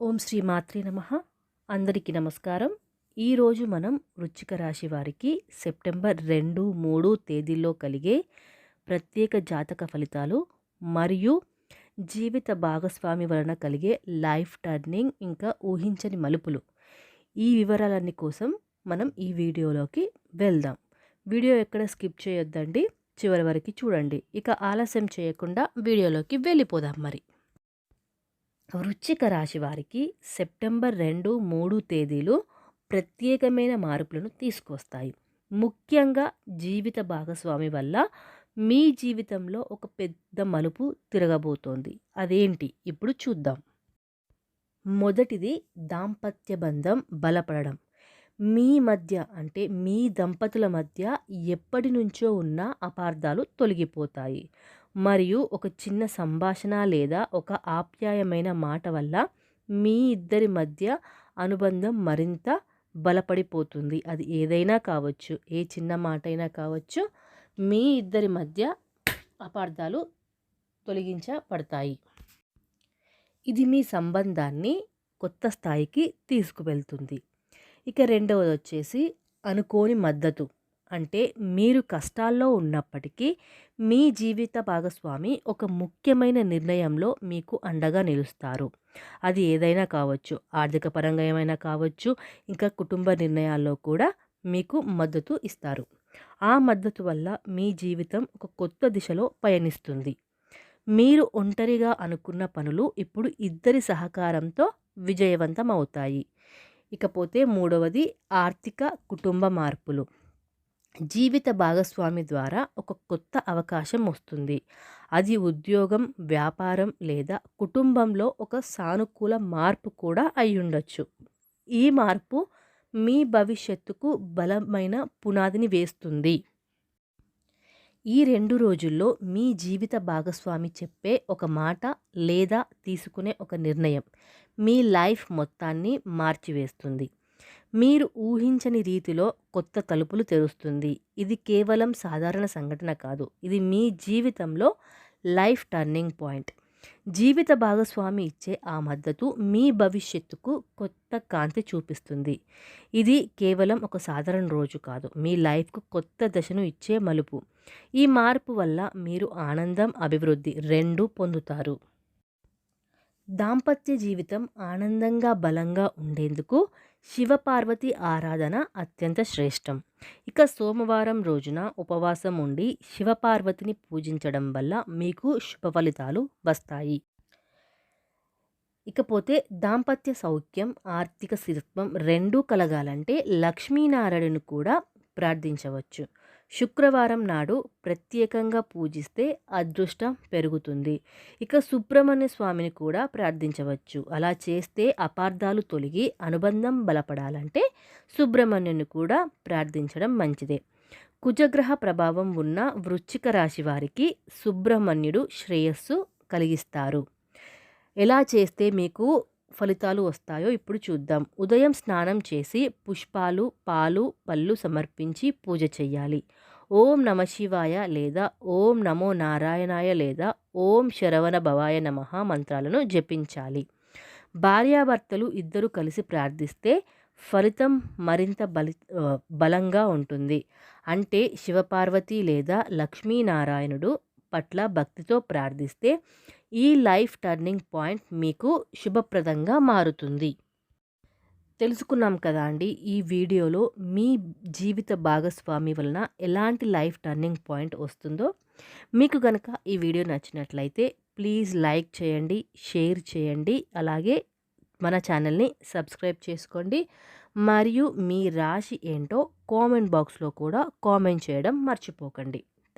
ఓం శ్రీ మాత్రి నమ. అందరికీ నమస్కారం. ఈరోజు మనం వృచ్చిక రాశి వారికి సెప్టెంబర్ రెండు మూడు తేదీల్లో కలిగే ప్రత్యేక జాతక ఫలితాలు మరియు జీవిత భాగస్వామి వలన కలిగే లైఫ్ టర్నింగ్ ఇంకా ఊహించని మలుపులు. ఈ వివరాలన్నీ కోసం మనం ఈ వీడియోలోకి వెళ్దాం. వీడియో ఎక్కడ స్కిప్ చేయొద్దండి చివరి వరకు చూడండి. ఇక ఆలస్యం చేయకుండా వీడియోలోకి వెళ్ళిపోదాం మరి. వృశ్చిక రాశి వారికి సెప్టెంబర్ రెండు మూడు తేదీలు ప్రత్యేకమైన మార్పులను తీసుకొస్తాయి. ముఖ్యంగా జీవిత భాగస్వామి వల్ల మీ జీవితంలో ఒక పెద్ద మలుపు తిరగబోతోంది. అదేంటి? ఇప్పుడు చూద్దాం. మొదటిది దాంపత్య బంధం బలపడడం. మీ మధ్య అంటే మీ దంపతుల మధ్య ఎప్పటి నుంచో ఉన్న అపార్థాలు తొలగిపోతాయి. మరియు ఒక చిన్న సంభాషణ లేదా ఒక ఆప్యాయమైన మాట వల్ల మీ ఇద్దరి మధ్య అనుబంధం మరింత బలపడిపోతుంది. అది ఏదైనా కావచ్చు ఏ చిన్న మాట అయినా కావచ్చు మీ ఇద్దరి మధ్య అపార్థాలు తొలగించబడతాయి. ఇది మీ సంబంధాన్ని కొత్త స్థాయికి తీసుకువెళ్తుంది. ఇక రెండవది వచ్చేసి అనుకోని మద్దతు. అంటే మీరు కష్టాల్లో ఉన్నప్పటికీ మీ జీవిత భాగస్వామి ఒక ముఖ్యమైన నిర్ణయంలో మీకు అండగా నిలుస్తారు. అది ఏదైనా కావచ్చు ఆర్థిక పరంగా ఏమైనా కావచ్చు ఇంకా కుటుంబ నిర్ణయాల్లో కూడా మీకు మద్దతు ఇస్తారు. ఆ మద్దతు వల్ల మీ జీవితం ఒక కొత్త దిశలో పయనిస్తుంది. మీరు ఒంటరిగా అనుకున్న పనులు ఇప్పుడు ఇద్దరి సహకారంతో విజయవంతం అవుతాయి. ఇకపోతే మూడవది ఆర్థిక కుటుంబ మార్పులు. జీవిత భాగస్వామి ద్వారా ఒక కొత్త అవకాశం వస్తుంది. అది ఉద్యోగం వ్యాపారం లేదా కుటుంబంలో ఒక సానుకూల మార్పు కూడా అయ్యుండొచ్చు ఈ మార్పు మీ భవిష్యత్తుకు బలమైన పునాదిని వేస్తుంది. ఈ రెండు రోజుల్లో మీ జీవిత భాగస్వామి చెప్పే ఒక మాట లేదా తీసుకునే ఒక నిర్ణయం మీ లైఫ్ మొత్తాన్ని మార్చివేస్తుంది. మీరు ఊహించని రీతిలో కొత్త తలుపులు తెరుస్తుంది. ఇది కేవలం సాధారణ సంఘటన కాదు. ఇది మీ జీవితంలో లైఫ్ టర్నింగ్ పాయింట్. జీవిత భాగస్వామి ఇచ్చే ఆ మద్దతు మీ భవిష్యత్తుకు కొత్త కాంతి చూపిస్తుంది. ఇది కేవలం ఒక సాధారణ రోజు కాదు. మీ లైఫ్కు కొత్త దశను ఇచ్చే మలుపు. ఈ మార్పు వల్ల మీరు ఆనందం అభివృద్ధి రెండు పొందుతారు. దాంపత్య జీవితం ఆనందంగా బలంగా ఉండేందుకు శివపార్వతి ఆరాధన అత్యంత శ్రేష్టం. ఇక సోమవారం రోజున ఉపవాసం ఉండి శివపార్వతిని పూజించడం వల్ల మీకు శుభ ఫలితాలు వస్తాయి. ఇకపోతే దాంపత్య సౌఖ్యం ఆర్థిక స్థిరత్వం రెండూ కలగాలంటే లక్ష్మీనారాయణను కూడా ప్రార్థించవచ్చు. శుక్రవారం నాడు ప్రత్యేకంగా పూజిస్తే అదృష్టం పెరుగుతుంది. ఇక సుబ్రహ్మణ్య స్వామిని కూడా ప్రార్థించవచ్చు. అలా చేస్తే అపార్థాలు తొలగి అనుబంధం బలపడాలంటే సుబ్రహ్మణ్యుని కూడా ప్రార్థించడం మంచిదే. కుజగ్రహ ప్రభావం ఉన్న వృశ్చిక రాశి వారికి సుబ్రహ్మణ్యుడు శ్రేయస్సు కలిగిస్తారు. ఎలా చేస్తే మీకు ఫలితాలు వస్తాయో ఇప్పుడు చూద్దాం. ఉదయం స్నానం చేసి పుష్పాలు పాలు పళ్ళు సమర్పించి పూజ చేయాలి ఓం నమ శివాయ లేదా ఓం నమో నారాయణాయ లేదా ఓం శరవణ భవాయ నమ మంత్రాలను జపించాలి. భార్యాభర్తలు ఇద్దరు కలిసి ప్రార్థిస్తే ఫలితం మరింత బలి బలంగా ఉంటుంది. అంటే శివపార్వతి లేదా లక్ష్మీనారాయణుడు పట్ల భక్తితో ప్రార్థిస్తే ఈ లైఫ్ టర్నింగ్ పాయింట్ మీకు శుభప్రదంగా మారుతుంది. తెలుసుకున్నాం కదా అండి ఈ వీడియోలో మీ జీవిత భాగస్వామి వలన ఎలాంటి లైఫ్ టర్నింగ్ పాయింట్ వస్తుందో. మీకు కనుక ఈ వీడియో నచ్చినట్లయితే ప్లీజ్ లైక్ చేయండి షేర్ చేయండి అలాగే మన ఛానల్ని సబ్స్క్రైబ్ చేసుకోండి. మరియు మీ రాశి ఏంటో కామెంట్ బాక్స్లో కూడా కామెంట్ చేయడం మర్చిపోకండి.